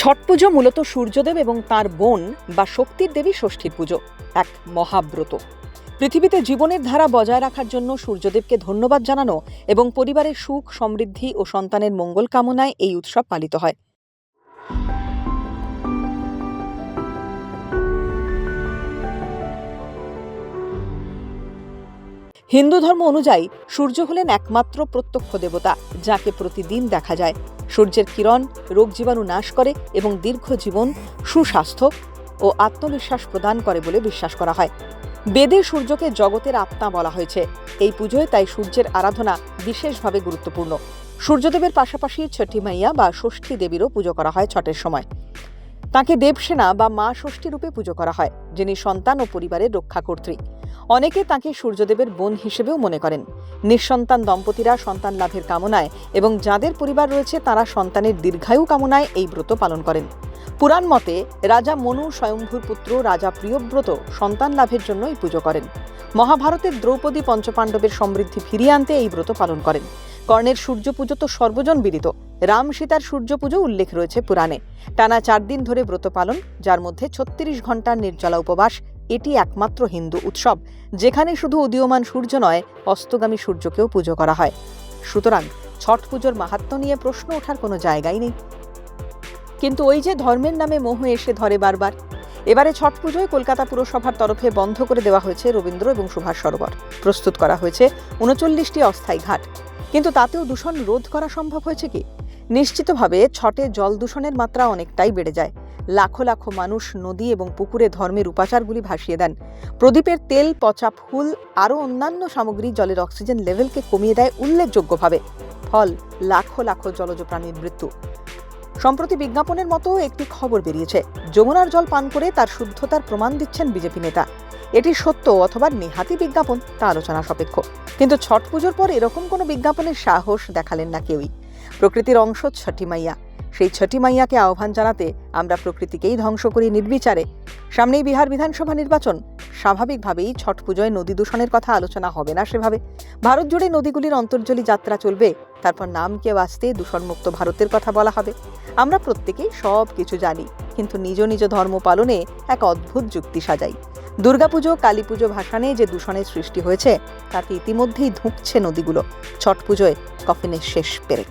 ছট পুজো মূলত সূর্যদেব এবং তার বোন বা শক্তির দেবী ষষ্ঠীর পুজো, এক মহাব্রত। পৃথিবীতে জীবনের ধারা বজায় রাখার জন্য সূর্যদেবকে ধন্যবাদ জানানো এবং পরিবারের সুখ, সমৃদ্ধি ও সন্তানের মঙ্গল কামনায় এই উৎসব পালিত হয়। হিন্দু ধর্ম অনুযায়ী সূর্য হলেন একমাত্র প্রত্যক্ষ দেবতা, যাকে প্রতিদিন দেখা যায়। সূর্যের কিরণ, রোগ জীবাণু নাশ করে এবং দীর্ঘ জীবন সুস্বাস্থ্য ও আত্মবিশ্বাস প্রদান করে বলে বিশ্বাস করা হয়। বেদে সূর্যকে জগতের আত্মা বলা হয়েছে। এই পুজোয় তাই সূর্যের আরাধনা বিশেষভাবে গুরুত্বপূর্ণ। সূর্যদেবের পাশাপাশি ছটি মাইয়া বা ষষ্ঠী দেবীরও পুজো করা হয় ছটের সময়। তাকে দেবসেনা বা মা ষষ্ঠী রূপে পুজো করা হয়, যিনি সন্তান ও পরিবারের রক্ষাকর্ত্রী। অনেকে তাকে সূর্যদেবের বোন হিসেবেও মনে করেন। নিঃসন্তান দম্পতিরা সন্তান লাভের কামনায় এবং যাদের পরিবার রয়েছে তারা সন্তানের দীর্ঘায়ু কামনায় এই ব্রত পালন করেন। পুরাণ মতে, রাজা মনু স্বয়ংভূর পুত্র রাজা প্রিয়ব্রত সন্তান লাভের জন্য এই পুজো করেন। মহাভারতের দ্রৌপদী পঞ্চপাণ্ডবের সমৃদ্ধি ফিরিয়ে আনতে এই ব্রত পালন করেন। কর্ণের সূর্য পুজো তো সর্বজন বিদিত। রাম সীতার সূর্য পুজো উল্লেখ রয়েছে পুরাণে। টানা চার দিন ধরে ব্রত পালন, যার মধ্যে ছত্রিশ ঘণ্টার নির্জলা উপবাস, এটি একমাত্র হিন্দু উৎসব, যেখানে শুধু উদীয়মান সূর্য নয়, অস্তগামী সূর্যকেও পুজো করা হয়। সুতরাং ছট পুজোর মাহাত্ম্য নিয়ে প্রশ্ন ওঠার কোনো জায়গাই নেই। কিন্তু ওই যে ধর্মের নামে মোহ এসে ধরে বারবার, এবারে ছট পুজোয় কলকাতা পুরসভার তরফে বন্ধ করে দেওয়া হয়েছে রবীন্দ্র এবং সুভাষ সরোবর। প্রস্তুত করা হয়েছে উনচল্লিশটি অস্থায়ী ঘাট। কিন্তু তাতেও দূষণ রোধ করা সম্ভব হয়েছে কি? নিশ্চিতভাবে ছটে জল দূষণের মাত্রা অনেকটাই বেড়ে যায়। লাখো লাখো মানুষ নদী এবং পুকুরে ধর্মের উপাচারগুলি ভাসিয়ে দেন। প্রদীপের তেল, পচা ফুল, আরও অন্যান্য সামগ্রী জলের অক্সিজেন লেভেলকে কমিয়ে দেয় উল্লেখযোগ্যভাবে। ফল, লাখো লাখো জলজ প্রাণীর মৃত্যু। সম্প্রতি বিজ্ঞাপনের মতো একটি খবর বেরিয়েছে। যমুনার জল পান করে তার শুদ্ধতার প্রমাণ দিচ্ছেন বিজেপি নেতা। এটি সত্য অথবা নেহাতি বিজ্ঞাপন, তা আলোচনা সাপেক্ষ। কিন্তু ছট পুজোর পর এরকম কোনো বিজ্ঞাপনের সাহস দেখালেন না কেউই। প্রকৃতির অংশ ছটি মাইয়া। সেই ছটি মাইয়াকে আহ্বান জানাতে আমরা প্রকৃতিকেই ধ্বংস করি নির্বিচারে। সামনেই বিহার বিধানসভা নির্বাচন। স্বাভাবিকভাবেই ছট পুজোয় নদী দূষণের কথা আলোচনা হবে না সেভাবে। ভারত জুড়ে নদীগুলির অন্তর্জলী যাত্রা চলবে। তারপর নামকে বাঁচতে দূষণমুক্ত ভারতের কথা বলা হবে। আমরা প্রত্যেকেই সব কিছু জানি, কিন্তু নিজ নিজ ধর্ম পালনে এক অদ্ভুত যুক্তি সাজাই। দুর্গাপুজো, কালীপুজো ভাসানে যে দূষণের সৃষ্টি হয়েছে, তাতে ইতিমধ্যেই ধুঁকছে নদীগুলো। ছট পুজোয় কফিনের শেষ পেরেক